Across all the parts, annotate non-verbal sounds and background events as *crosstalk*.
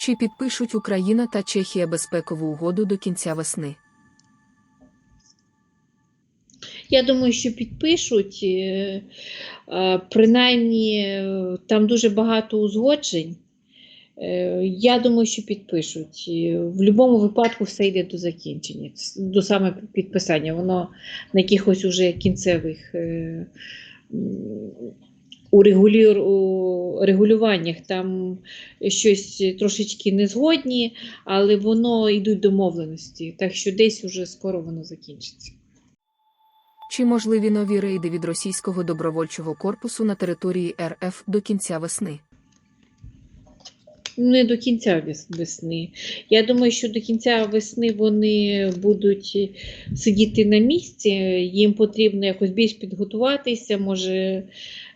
Чи підпишуть Україна та Чехія безпекову угоду до кінця весни? Я думаю, що підпишуть. е, Принаймні, е, там дуже багато узгоджень. Е, Я думаю, що підпишуть. В будь-якому випадку все йде до закінчення, до саме підписання. Воно на якихось уже кінцевих у регулюваннях там щось трошечки не згодні, але воно йдуть домовленості. Так що десь уже скоро воно закінчиться. Чи можливі нові рейди від російського добровольчого корпусу на території РФ до кінця весни? Не до кінця весни. Я думаю, що до кінця весни вони будуть сидіти на місці. Їм потрібно якось більш підготуватися, може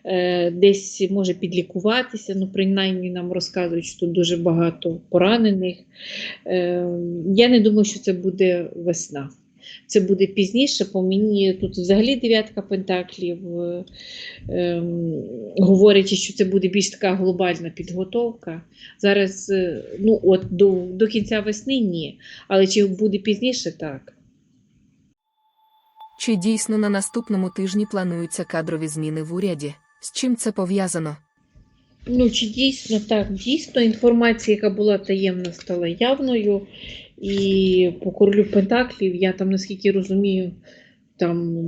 е, десь може підлікуватися. Ну, принаймні нам розказують, що тут дуже багато поранених. Е, Я не думаю, що це буде весна. Це буде пізніше, по мені тут взагалі дев'ятка пентаклів. е, ем, говорячи, що це буде більш така глобальна підготовка. Зараз, е, ну от до, до кінця весни ні. Але чи буде пізніше, так. Чи дійсно на наступному тижні плануються кадрові зміни в уряді? З чим це пов'язано? Ну, чи дійсно так? Дійсно, інформація, яка була таємна, стала явною. І по королю Пентаклів, я там, наскільки розумію, там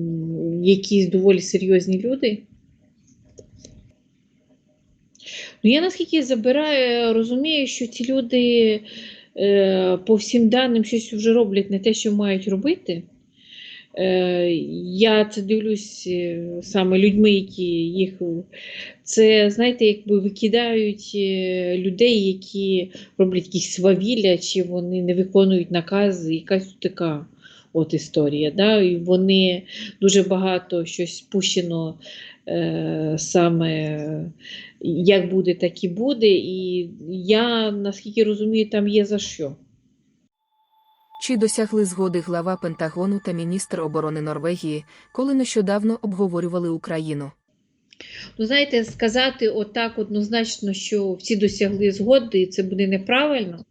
якісь доволі серйозні люди. Ну, я наскільки забираю, розумію, що ці люди е, по всім даним щось вже роблять не те, що мають робити. Я це дивлюсь е, саме людьми, які їх. Це, знаєте, якби викидають е, людей, які роблять якісь свавілля, чи вони не виконують накази, якась така от історія. Да? І вони дуже багато щось пущено е, саме як буде, так і буде. І я, наскільки розумію, там є за що. Чи досягли згоди глава Пентагону та міністр оборони Норвегії, коли нещодавно обговорювали Україну? Ну, знаєте, сказати отак однозначно, що всі досягли згоди, це буде неправильно,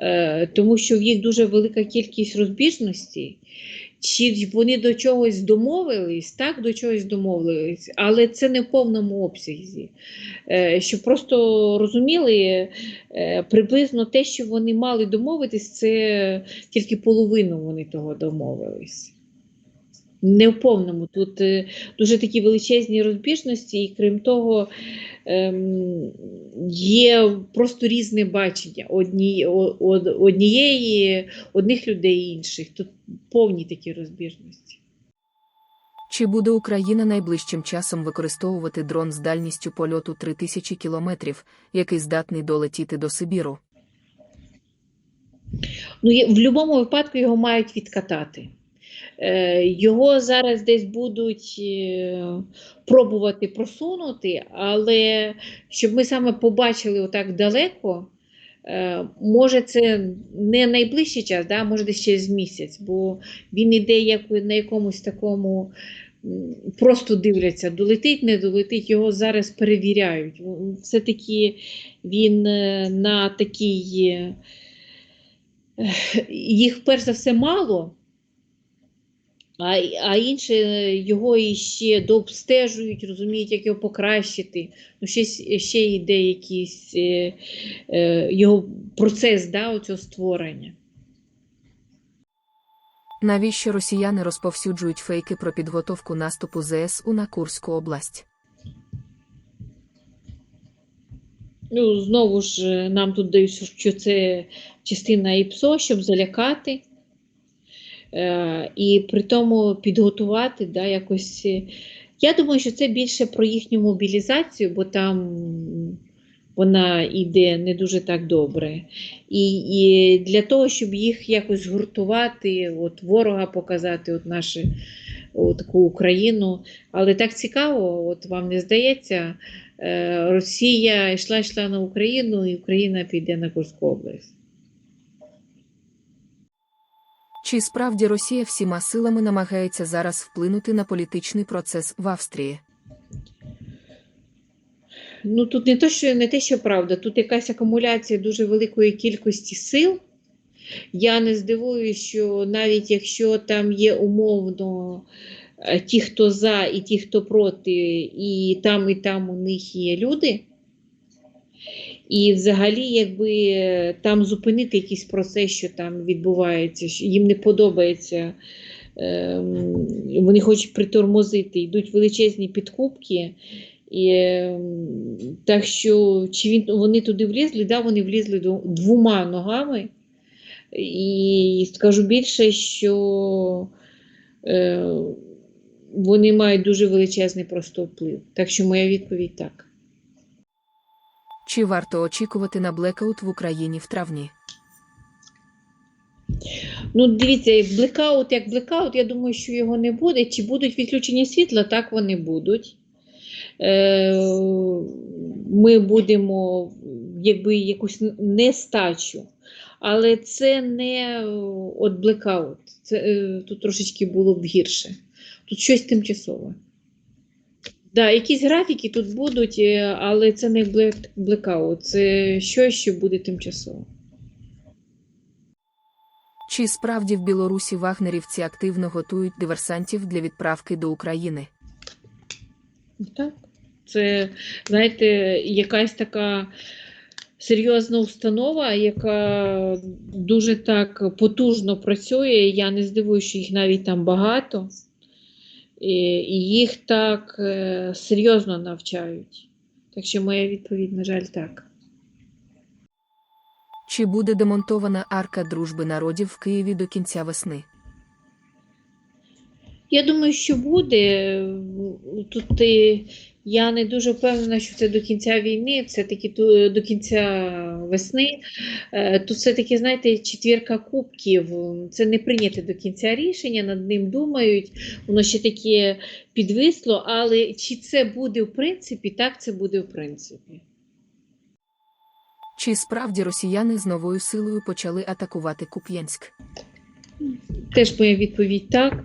е, тому що в їх дуже велика кількість розбіжностей. Чи вони до чогось домовились, так, до чогось домовились, але це не в повному обсязі. Е, щоб просто розуміли, е, приблизно те, що вони мали домовитись, це тільки половину вони того домовились. Не в повному. Тут е, дуже такі величезні розбіжності, і крім того, ем, є просто різне бачення одні, од- однієї, одних людей і інших. Тут повні такі розбіжності. Чи буде Україна найближчим часом використовувати дрон з дальністю польоту 3000 кілометрів, який здатний долетіти до Сибіру? Ну, в будь-якому випадку його мають відкатати. Е, Його зараз десь будуть е, пробувати просунути, але щоб ми саме побачили отак далеко, е, може це не найближчий час, да, може десь через місяць, бо він іде як на якомусь такому. Просто дивляться, долетить, не долетить, його зараз перевіряють. Все-таки він на такій, їх перш за все мало, а, а інше його іще дообстежують, розуміють, як його покращити. Ну, ще, ще йде якийсь е, е, його процес да, оцього створення. Навіщо росіяни розповсюджують фейки про підготовку наступу ЗСУ на Курську область? Ну, знову ж е, нам тут дають, що це частина ІПСО, щоб залякати. Е, і при тому підготувати да, якось. е, Я думаю, що це більше про їхню мобілізацію, бо там вона йде не дуже так добре. І, і для того, щоб їх якось згуртувати, от ворога показати, от нашу таку Україну. Але так цікаво, от вам не здається, е, Росія йшла йшла на Україну, і Україна піде на Курську область. Чи справді Росія всіма силами намагається зараз вплинути на політичний процес в Австрії? Ну тут не те, що не те, що правда, тут якась акумуляція дуже великої кількості сил. Я не здивуюся, що навіть якщо там є умовно е, ті, хто за, і ті, хто проти, і там, і там у них є люди. І взагалі, якби там зупинити якийсь процес, що там відбувається, що їм не подобається, ем, вони хочуть притормозити, йдуть величезні підкупки. І, ем, так що, чи він, вони туди влізли, да, вони влізли двома ногами. І скажу більше, що е, вони мають дуже величезний просто вплив. Так що моя відповідь так. Чи варто очікувати на блекаут в Україні в травні? Ну, дивіться, блекаут, як блекаут, я думаю, що його не буде. Чи будуть відключення світла, так вони будуть. Е, Ми будемо якби якусь нестачу. Але це не от блекаут. Це е, тут трошечки було б гірше. Тут щось тимчасове. Да, якісь графіки тут будуть, е, але це не блек- блекаут, це щось, що буде тимчасово. Чи справді в Білорусі вагнерівці активно готують диверсантів для відправки до України? Так. Це, знаєте, якась така серйозна установа, яка дуже так потужно працює. Я не здивуюся, що їх навіть там багато. І, і їх так е, серйозно навчають. Так що моя відповідь, на жаль, так. Чи буде демонтована арка дружби народів в Києві до кінця весни? Я думаю, що буде. Тут е, я не дуже впевнена, що це до кінця війни, це таки до кінця весни. Е, Тут все-таки, знаєте, четвірка кубків. Це не прийняте до кінця рішення, над ним думають. Воно ще таке підвисло, але чи це буде в принципі, так це буде в принципі. Чи справді росіяни з новою силою почали атакувати Куп'янськ? Теж моя відповідь так.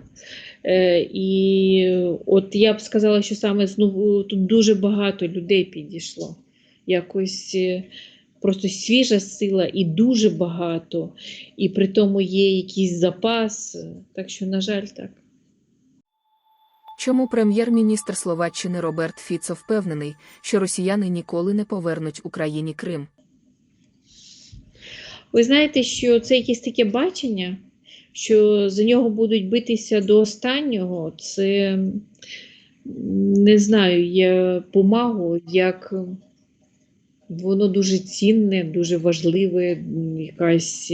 Е, і от я б сказала, що саме знову тут дуже багато людей підійшло. Якось е, просто свіжа сила і дуже багато, і при тому є якийсь запас. Так що, на жаль, так. Чому прем'єр-міністр Словаччини Роберт Фіцо впевнений, що росіяни ніколи не повернуть Україні Крим? Ви знаєте, що це якесь таке бачення, що за нього будуть битися до останнього. Це не знаю, я помагу, як воно дуже цінне, дуже важливе, якась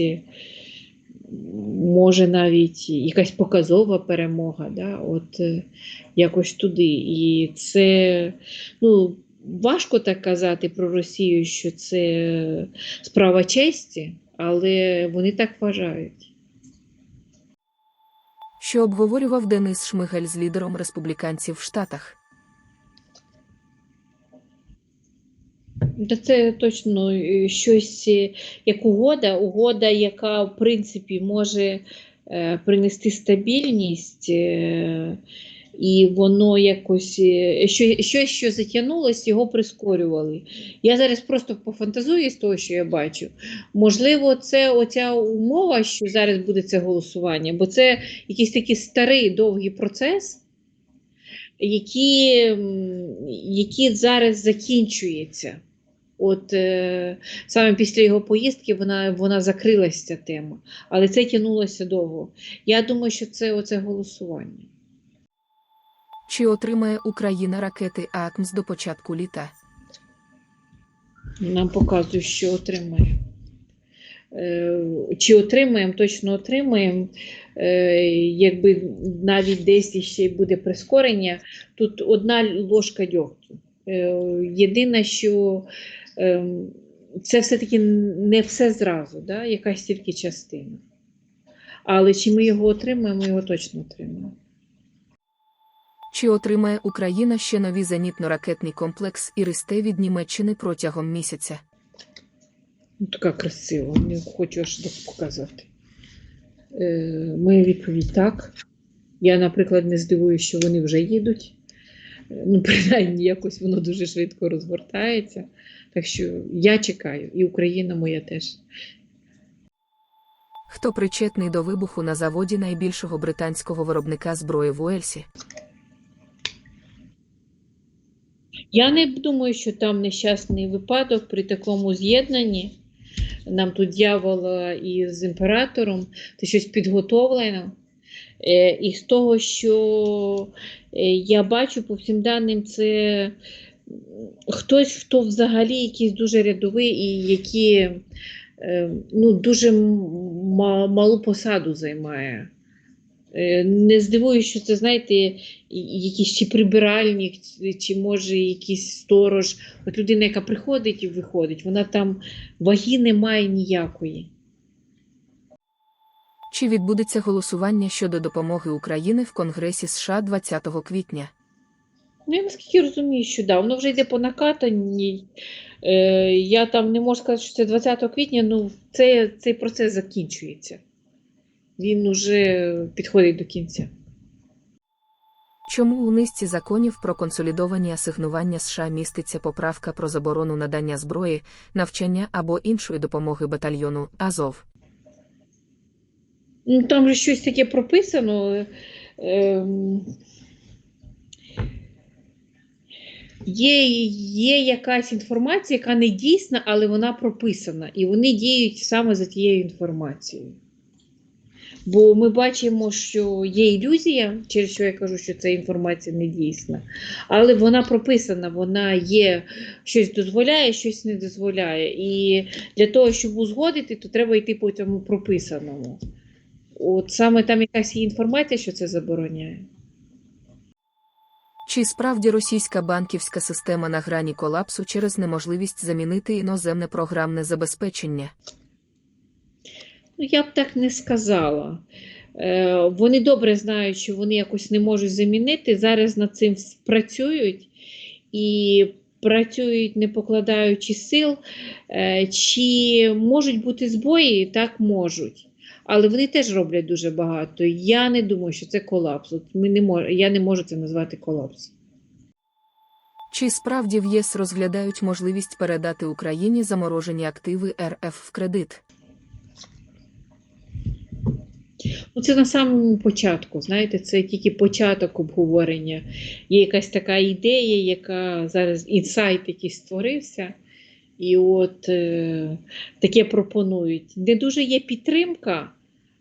може навіть якась показова перемога. Да? От е, якось туди. І це ну, важко так казати про Росію, що це справа честі, але вони так вважають. Що обговорював Денис Шмигель з лідером республіканців в Штатах? Та це точно е, щось е, як угода, угода, яка в принципі може е, принести стабільність, і воно якось е, що, щось, що затягнулось, його прискорювали. Я зараз просто пофантазую з того, що я бачу. Можливо, це оця умова, що зараз буде це голосування, бо це якийсь такий старий довгий процес. Які, м, які зараз закінчується. От е, саме після його поїздки вона, вона закрилася ця тема, але це тягнулося довго. Я думаю, що це оце голосування. Чи отримає Україна ракети АКМС до початку літа? Нам показують, що отримає. Е, Чи отримаємо, точно отримаємо. Е, Якби навіть десь ще буде прискорення, тут одна ложка дьогтю. Е, Єдине, що е, це все-таки не все зразу, да? якась тільки частина. Але чи ми його отримаємо, ми його точно отримаємо. Чи отримає Україна ще новий зенітно-ракетний комплекс Іристе від Німеччини протягом місяця? Ну, така красива, не хочу аж так показати. Е, моя відповідь так. Я, наприклад, не здивуюся, що вони вже їдуть. Ну, *laughs* принаймні, якось воно дуже швидко розгортається. Так що я чекаю, і Україна моя теж. Хто причетний до вибуху на заводі найбільшого британського виробника зброї в Уельсі? Я не думаю, що там нещасний випадок при такому з'єднанні. Нам тут дьявола із імператором, це щось підготовлено. Е, І з того, що е, я бачу по всім даним, це хтось, хто взагалі якийсь дуже рядовий і які е, ну, дуже малу посаду займає. Е, Не здивуюсь, що це, знаєте, якийсь чи прибиральник, чи може якийсь сторож. От людина, яка приходить і виходить, вона там ваги не має ніякої. Чи відбудеться голосування щодо допомоги України в Конгресі США 20 квітня? Ну, я наскільки розумію, що да, воно вже йде по накатанні. Е, я там не можу сказати, що це 20 квітня, ну це, цей процес закінчується. Він уже підходить до кінця. Чому у низці законів про консолідовані асигнування США міститься поправка про заборону надання зброї, навчання або іншої допомоги батальйону Азов? Ну, там же щось таке прописано. Ем, Є, є якась інформація, яка не дійсна, але вона прописана. І вони діють саме за тією інформацією. Бо ми бачимо, що є ілюзія, через що я кажу, що ця інформація не дійсна. Але вона прописана, вона є, щось дозволяє, щось не дозволяє. І для того, щоб узгодити, то треба йти по цьому прописаному. От саме там якась є інформація, що це забороняє. Чи справді російська банківська система на грані колапсу через неможливість замінити іноземне програмне забезпечення? Я б так не сказала. Е, вони добре знають, що вони якось не можуть замінити. Зараз над цим працюють і працюють, не покладаючи сил. Е, чи можуть бути збої? Так можуть. Але вони теж роблять дуже багато. Я не думаю, що це колапс. От ми не мож... Я не можу це назвати колапсом. Чи справді в ЄС розглядають можливість передати Україні заморожені активи РФ в кредит? Ну, це на самому початку, знаєте, це тільки початок обговорення. Є якась така ідея, яка зараз інсайт якийсь створився, і от е, таке пропонують. Не дуже є підтримка,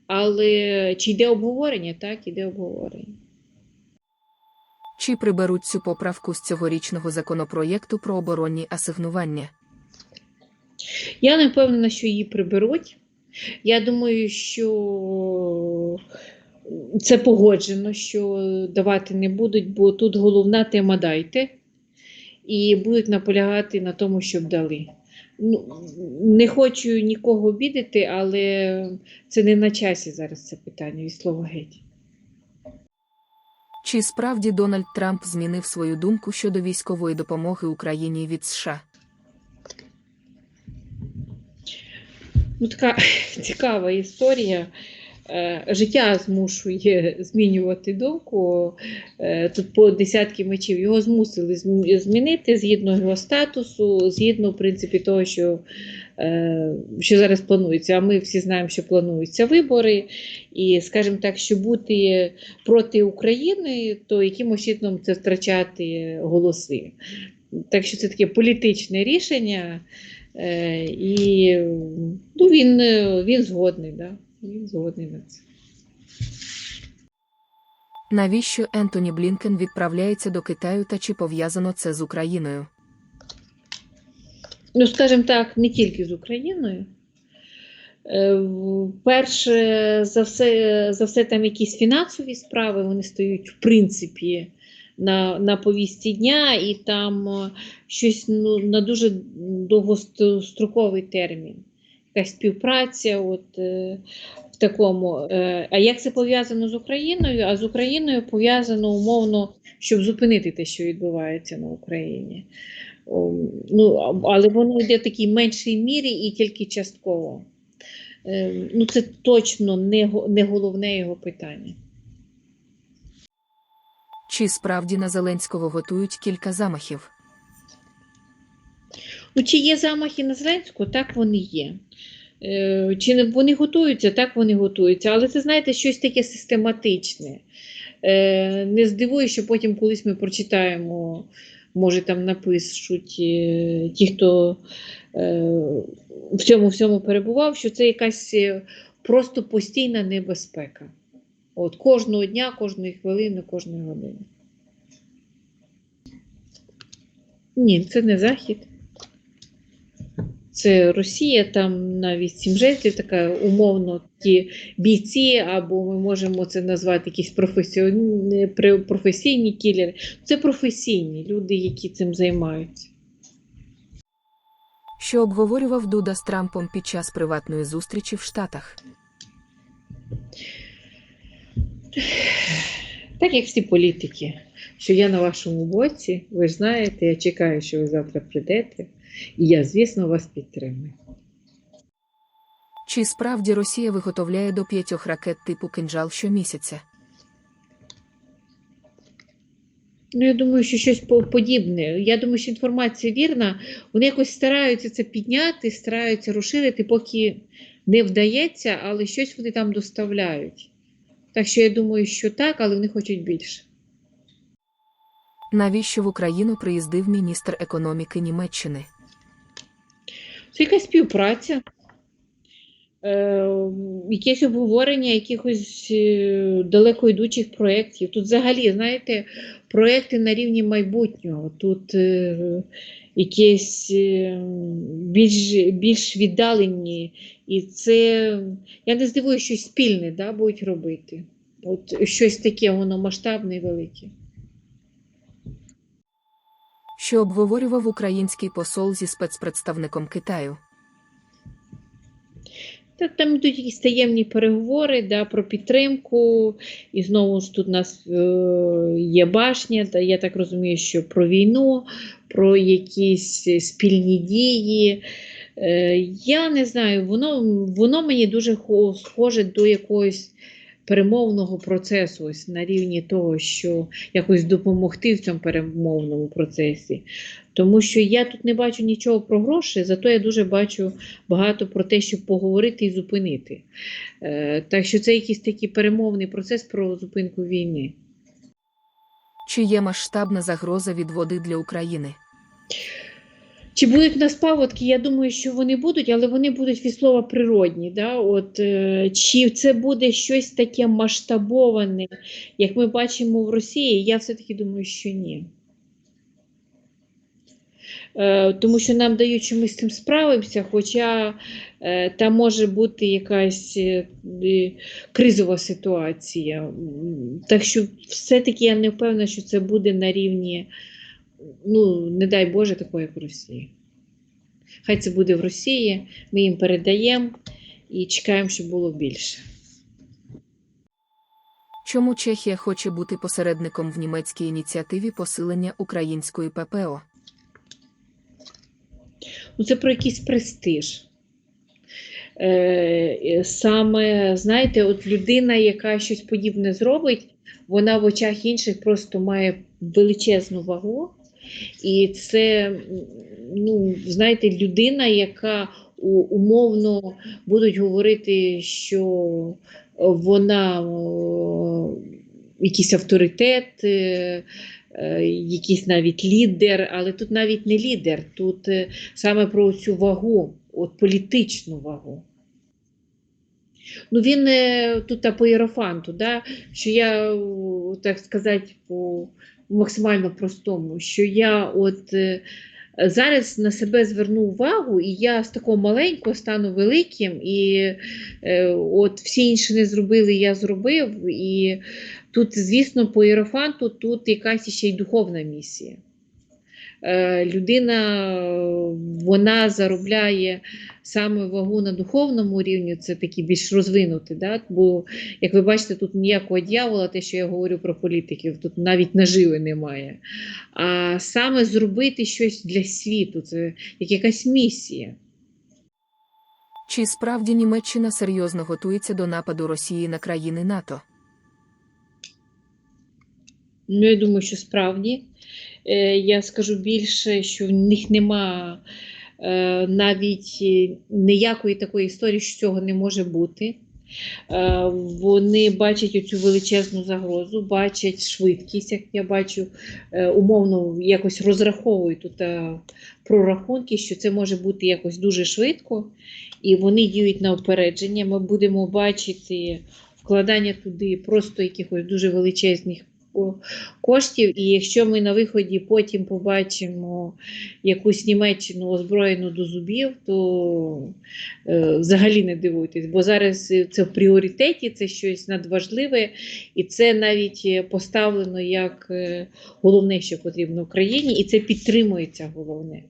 але чи йде обговорення? Так, іде обговорення. Чи приберуть цю поправку з цьогорічного законопроєкту про оборонні асигнування? Я не впевнена, що її приберуть. Я думаю, що це погоджено, що давати не будуть, бо тут головна тема дайте, і будуть наполягати на тому, щоб дали. Ну, не хочу нікого обідати, але це не на часі зараз це питання від слова геть. Чи справді Дональд Трамп змінив свою думку щодо військової допомоги Україні від США? Ну, така *laughs* цікава історія. Е, Життя змушує змінювати думку. Е, Тут по десятки мечів його змусили змінити згідно його статусу, згідно в принципі того, що, е, що зараз планується. А ми всі знаємо, що плануються вибори. І, скажімо так, що бути проти України, то якимось чином це втрачати голоси. Так що це таке політичне рішення. Е, і ну, він, е, він згодний, да? він згодний на це. Навіщо Ентоні Блінкен відправляється до Китаю та чи пов'язано це з Україною? Ну, скажімо так, не тільки з Україною. Е, Перше за все, за все там якісь фінансові справи, вони стоять, в принципі, на, на повісті дня, і там е, щось ну, на дуже довгостроковий термін. Якась співпраця от, е, в такому. Е, а як це пов'язано з Україною? А з Україною пов'язано умовно, щоб зупинити те, що відбувається на Україні. Ну, але воно йде в такій меншій мірі і тільки частково. Е, Ну, це точно не, не головне його питання. Чи справді на Зеленського готують кілька замахів? Ну, чи є замахи на Зеленського? Так вони є. Е, Чи вони готуються? Так вони готуються. Але це, знаєте, щось таке систематичне. Е, Не здивує, що потім колись ми прочитаємо, може там напишуть е, ті, хто в цьому всьому перебував, що це якась просто постійна небезпека. От кожного дня, кожної хвилини, кожної години. Ні, це не захід. Це Росія, там навіть сім жестів, така умовно ті бійці, або ми можемо це назвати якісь професіональні, професійні кілери. Це професійні люди, які цим займаються. Що обговорював Дуда з Трампом під час приватної зустрічі в Штатах? Так як всі політики, що я на вашому боці, ви ж знаєте, я чекаю, що ви завтра прийдете, і я, звісно, вас підтримую. Чи справді Росія виготовляє до п'ятьох ракет типу кинжал щомісяця? Ну, я думаю, що щось подібне. Я думаю, що інформація вірна. Вони якось стараються це підняти, стараються розширити, поки не вдається, але щось вони там доставляють. Так що я думаю, що так, але вони хочуть більше. Навіщо в Україну приїздив міністр економіки Німеччини? Це якась співпраця, якесь обговорення якихось е, далеко йдучих проєктів. Тут взагалі, знаєте, проєкти на рівні майбутнього. Тут е, якісь е, більш, більш віддалені. І це, я не здивуюся, щось спільне да, будуть робити. От щось таке, воно масштабне і велике. Що обговорював український посол зі спецпредставником Китаю? Та там йдуть якісь таємні переговори да, про підтримку. І знову ж тут у нас е, є башня, та я так розумію, що про війну, про якісь спільні дії. Е, я не знаю, воно, воно мені дуже схоже до якогось перемовного процесу, ось на рівні того, що якось допомогти в цьому перемовному процесі. Тому що я тут не бачу нічого про гроші, зато я дуже бачу багато про те, щоб поговорити і зупинити. Е, так що це якийсь такий перемовний процес про зупинку війни. Чи є масштабна загроза від води для України? Чи будуть в нас паводки? Я думаю, що вони будуть, але вони будуть від слова природні. Да? От, е, чи це буде щось таке масштабоване, як ми бачимо в Росії? Я все-таки думаю, що ні. Е, тому що нам дають, що ми з цим справимося, хоча е, там може бути якась е, кризова ситуація. Так що все-таки я не впевнена, що це буде на рівні, ну, не дай Боже, такого, як в Росії. Хай це буде в Росії, ми їм передаємо і чекаємо, щоб було більше. Чому Чехія хоче бути посередником в німецькій ініціативі посилення української ППО? Ну, це про якийсь престиж. Е, саме, знаєте, от людина, яка щось подібне зробить, вона в очах інших просто має величезну вагу. І це, ну, знаєте, людина, яка умовно будуть говорити, що вона якийсь авторитет, е, е, якийсь навіть лідер, але тут навіть не лідер, тут е, саме про цю вагу, от політичну вагу. Ну, він е, тут по Єрофанту, да, що я, так сказати, по максимально простому, що я от е, зараз на себе зверну увагу, і я з такого маленького стану великим, і е, от всі інші не зробили, я зробив. І тут, звісно, по Єрофанту тут якась ще й духовна місія. Е, людина вона заробляє саме вагу на духовному рівні, це такий більш розвинутий. Да? Бо, як ви бачите, тут ніякого дьявола, те, що я говорю про політиків, тут навіть наживи немає. А саме зробити щось для світу, це як якась місія. Чи справді Німеччина серйозно готується до нападу Росії на країни НАТО? Ну, я думаю, що справді. Е, Я скажу більше, що в них нема е, навіть е, ніякої такої історії, що цього не може бути. Вони бачать оцю величезну загрозу, бачать швидкість, як я бачу, умовно якось розраховують тут прорахунки, що це може бути якось дуже швидко, і вони діють на опередження. Ми будемо бачити вкладання туди просто якихось дуже величезних коштів. І якщо ми на виході потім побачимо якусь Німеччину озброєну до зубів, то е, взагалі не дивуйтесь, бо зараз це в пріоритеті, це щось надважливе, і це навіть поставлено як е, головне, що потрібно Україні, і це підтримується головне.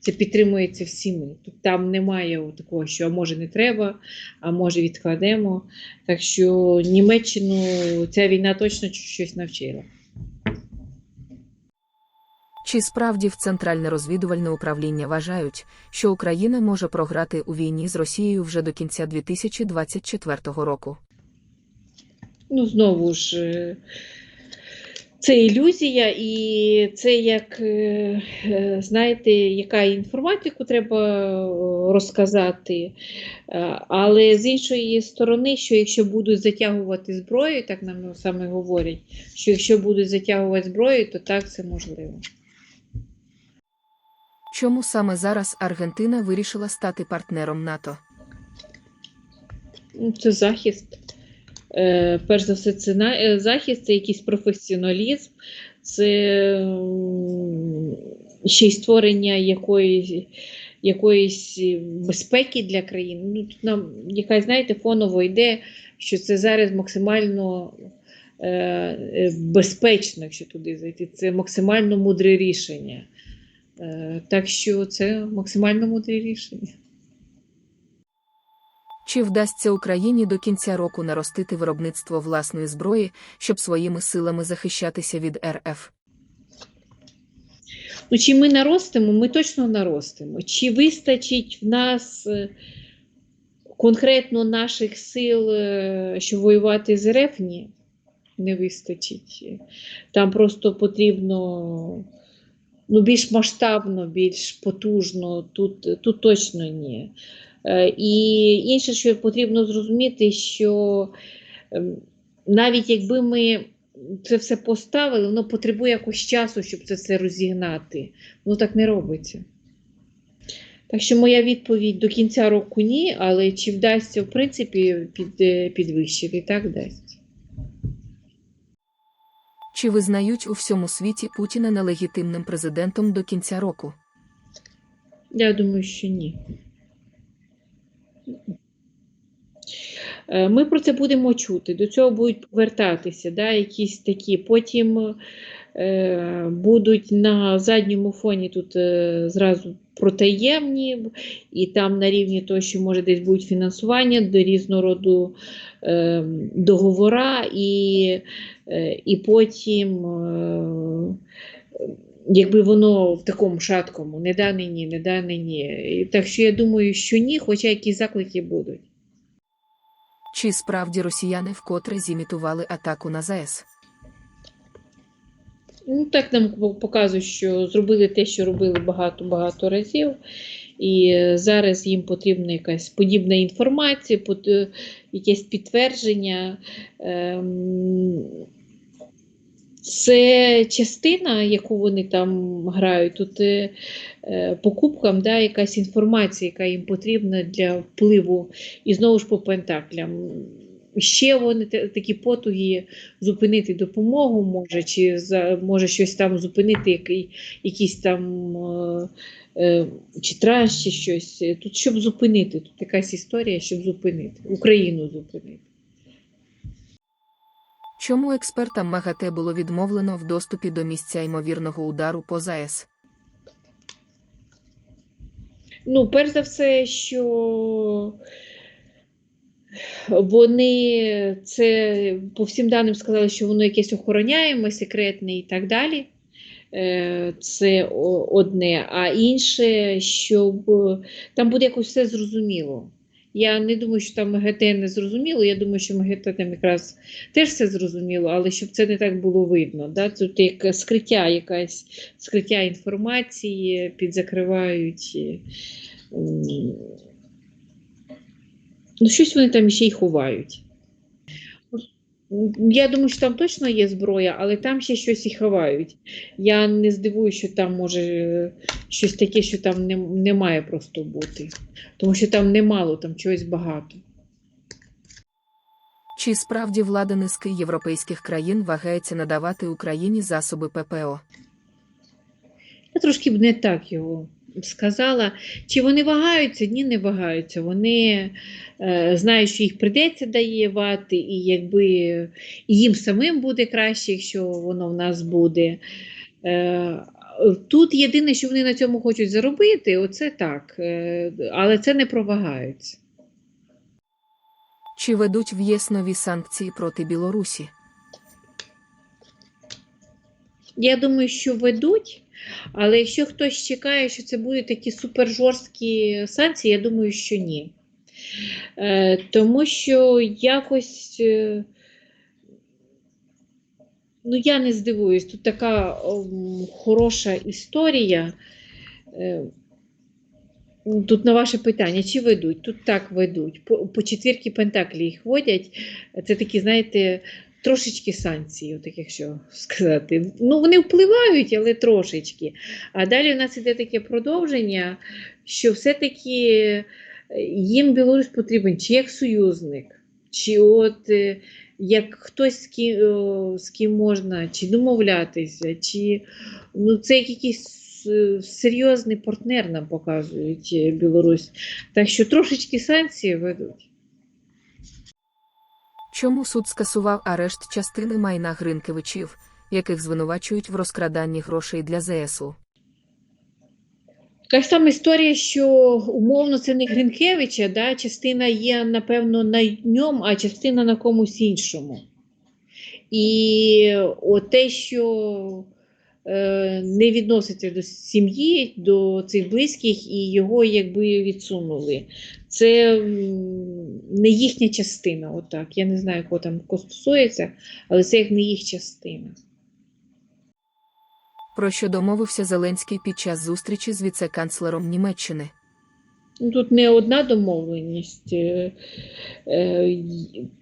Це підтримується всіми. Тут там немає такого, що а може не треба, а може відкладемо. Так що Німеччину ця війна точно щось навчила. Чи справді в Центральне розвідувальне управління вважають, що Україна може програти у війні з Росією вже до кінця 2024 року? Ну, знову ж, е, це ілюзія, і це як, е, е, знаєте, яка інформатику треба е, розказати. Але з іншої сторони, що якщо будуть затягувати зброю, так нам саме говорять, що якщо будуть затягувати зброю, то так це можливо. Чому саме зараз Аргентина вирішила стати партнером НАТО? Це захист. Е, перш за все, це е, захист, це якийсь професіоналізм, це ще й створення якоїсь, якоїсь безпеки для країни. Ну, тут нам якась, знаєте, фоново йде, що це зараз максимально е, безпечно, якщо туди зайти. Це максимально мудре рішення. Так що це максимально мудре рішення. Чи вдасться Україні до кінця року наростити виробництво власної зброї, щоб своїми силами захищатися від РФ? Ну, чи ми наростимо, ми точно наростимо. Чи вистачить в нас е, конкретно наших сил, е, щоб воювати з РФ? Ні, не вистачить. Там просто потрібно ну, більш масштабно, більш потужно, тут, тут точно ні. Е, І інше, що потрібно зрозуміти, що ем, навіть якби ми це все поставили, воно потребує якогось часу, щоб це все розігнати. Воно так не робиться. Так що моя відповідь до кінця року ні, але чи вдасться, в принципі, під, е, підвищити, так дасть. Чи визнають у всьому світі Путіна нелегітимним президентом до кінця року? Я думаю, що ні. Е, Ми про це будемо чути, до цього будуть повертатися, да, якісь такі. Потім е, будуть на задньому фоні тут е, зразу протаємні, і там на рівні того, що може десь будуть фінансування до різного роду е, договора, і, е, і потім. Е, Якби воно в такому шаткому, не да нині, не да нині. Так що я думаю, що ні, хоча якісь заклики будуть. Чи справді росіяни вкотре зімітували атаку на ЗАЕС? Ну, так нам показують, що зробили те, що робили багато-багато разів. І зараз їм потрібна якась подібна інформація, якесь підтвердження. Ем, Це частина, яку вони там грають, тут е, е, покупкам да, якась інформація, яка їм потрібна для впливу. І знову ж по пентаклям. Ще вони такі потуги зупинити допомогу, може, чи за, може щось там зупинити, який, якісь там е, е, чи транш, чи щось. Тут щоб зупинити, тут якась історія, щоб зупинити, Україну зупинити. Чому експертам МАГАТЕ було відмовлено в доступі до місця ймовірного удару по ЗАЕС? Ну, перш за все, що вони це по всім даним сказали, що воно якесь охороняємо, секретне і так далі. Е, Це одне. А інше, щоб там буде якось все зрозуміло. Я не думаю, що там МГТ не зрозуміло. Я думаю, що МГТ там якраз теж все зрозуміло, але щоб це не так було видно. Да? Тут як скриття, якась скриття інформації, підзакривають. Ну, щось вони там ще й ховають. Я думаю, що там точно є зброя, але там ще щось і ховають. Я не здивуюся, що там може е, щось таке, що там не, не має просто бути. Тому що там немало, там чогось багато. Чи справді влада низки європейських країн вагається надавати Україні засоби ППО? Я трошки б не так його сказала. Чи вони вагаються? Ні, не вагаються. Вони е, знають, що їх прийдеться давати, і якби і їм самим буде краще, якщо воно в нас буде. Е, тут єдине, що вони на цьому хочуть заробити, оце так. Е, але це не провагаються. Чи ведуть в ЄС нові санкції проти Білорусі? Я думаю, що ведуть, але якщо хтось чекає, що це будуть такі супержорсткі санкції, я думаю, що ні. Е, тому що якось, е, ну я не здивуюсь, тут така ом, хороша історія. Е, Тут на ваше питання, чи ведуть? Тут так ведуть. По, по четвірки Пентаклі їх водять. Це такі, знаєте, трошечки санкції, от якщо сказати. Ну, вони впливають, але трошечки. А далі в нас іде таке продовження, що все-таки е, їм Білорусь потрібен чи як союзник, чи от е, як хтось з ким, з ким можна, чи домовлятися, чи ну, це як якийсь е, серйозний партнер нам показують Білорусь. Так що трошечки санкції ведуть. Чому суд скасував арешт частини майна Гринкевичів, яких звинувачують в розкраданні грошей для ЗСУ? Така ж сама історія, що умовно це не Гринкевича, да? частина є, напевно, на ньому, а частина на комусь іншому. І от те, що не відноситься до сім'ї, до цих близьких, і його якби відсунули. Це не їхня частина. Отак. Я не знаю, кого там стосується, але це як не їх частина. Про що домовився Зеленський під час зустрічі з віце-канцлером Німеччини? Тут не одна домовленість. Е, е,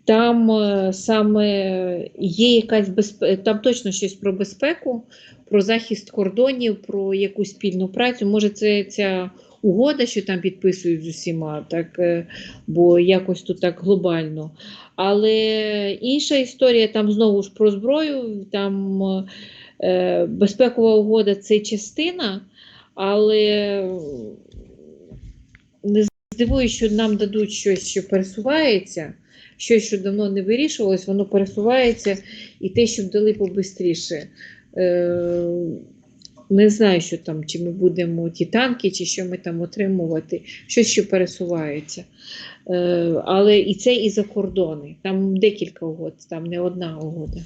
Там е, саме є якась безпека, там точно щось про безпеку, про захист кордонів, про якусь спільну працю. Може, це ця угода, що там підписують з усіма, так, бо якось тут так глобально. Але інша історія там знову ж про зброю, там безпекова угода це частина, але не здивуюсь, що нам дадуть щось, що пересувається, щось, що давно не вирішувалось, воно пересувається, і те, що дали побистріше. Е, не знаю, що там, чи ми будемо ті танки, чи що ми там отримувати, щось, що пересувається. Е, але і це і за кордони. Там декілька угод, там не одна угода.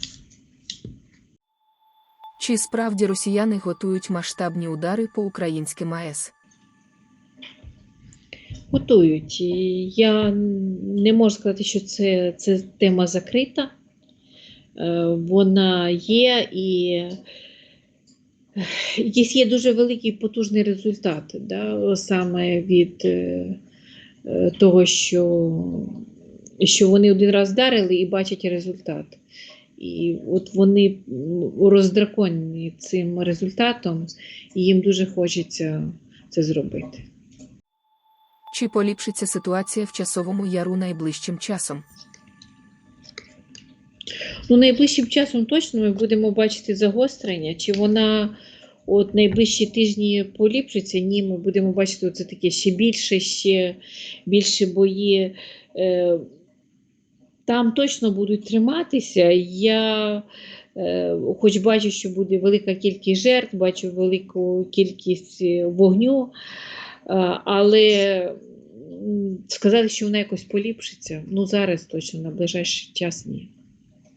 Чи справді росіяни готують масштабні удари по українським АЕС? Готують. Я не можу сказати, що це, це тема закрита. Е, Вона є і якийсь є дуже великий потужний результат, да, саме від е, того, що, що вони один раз вдарили і бачать результат. І от вони роздраконені цим результатом, і їм дуже хочеться це зробити. Чи поліпшиться ситуація в часовому яру найближчим часом? Ну, найближчим часом точно ми будемо бачити загострення. Чи вона от найближчі тижні поліпшиться? Ні, ми будемо бачити це таке ще більше, ще більше бої. Е, Там точно будуть триматися. Я е, хоч бачу, що буде велика кількість жертв, бачу велику кількість е, вогню, але сказали, що вона якось поліпшиться, ну зараз точно на ближайший час ні.